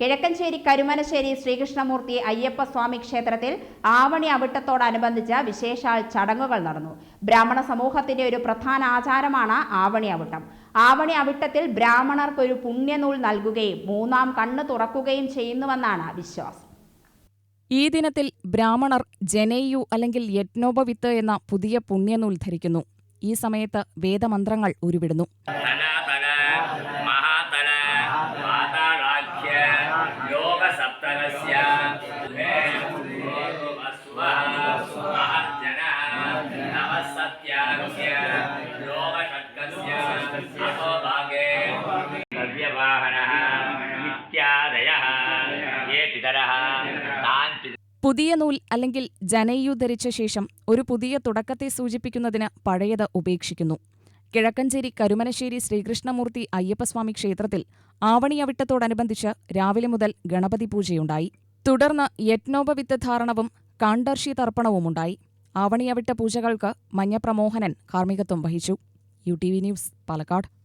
കിഴക്കഞ്ചേരി കരുമനശ്ശേരി ശ്രീകൃഷ്ണമൂർത്തി അയ്യപ്പസ്വാമി ക്ഷേത്രത്തിൽ ആവണി അവിട്ടത്തോടനുബന്ധിച്ച് വിശേഷാൽ ചടങ്ങുകൾ നടന്നു. ബ്രാഹ്മണ സമൂഹത്തിന്റെ ഒരു പ്രധാന ആചാരമാണ് ആവണി അവിട്ടം. ആവണി അവിട്ടത്തിൽ ബ്രാഹ്മണർക്ക് ഒരു പുണ്യനൂൽ നൽകുകയും മൂന്നാം കണ്ണ് തുറക്കുകയും ചെയ്യുന്നുവെന്നാണ് വിശ്വാസം. ഈ ദിനത്തിൽ ബ്രാഹ്മണർ ജനേയു അല്ലെങ്കിൽ യജ്ഞോപവിത്ത് എന്ന പുതിയ പുണ്യനൂൽ ധരിക്കുന്നു. ഈ സമയത്ത് വേദമന്ത്രങ്ങൾ ഉരുവിടുന്നു. പുതിയ നൂൽ അല്ലെങ്കിൽ ജനയു ധരിച്ച ശേഷം ഒരു പുതിയ തുടക്കത്തെ സൂചിപ്പിക്കുന്നതിന് പഴയത് ഉപേക്ഷിക്കുന്നു. കിഴക്കഞ്ചേരി കരുമനശ്ശേരി ശ്രീകൃഷ്ണമൂർത്തി അയ്യപ്പസ്വാമി ക്ഷേത്രത്തിൽ ആവണിയവിട്ടത്തോടനുബന്ധിച്ച് രാവിലെ മുതൽ ഗണപതി പൂജയുണ്ടായി. തുടർന്ന് യജ്ഞോപവിത്ത് ധാരണവും കാണ്ടർഷി തർപ്പണവുമുണ്ടായി. ആവണിയവിട്ട പൂജകൾക്ക് മഞ്ഞപ്രമോഹനൻ കാർമ്മികത്വം വഹിച്ചു. U T V news Palakkad.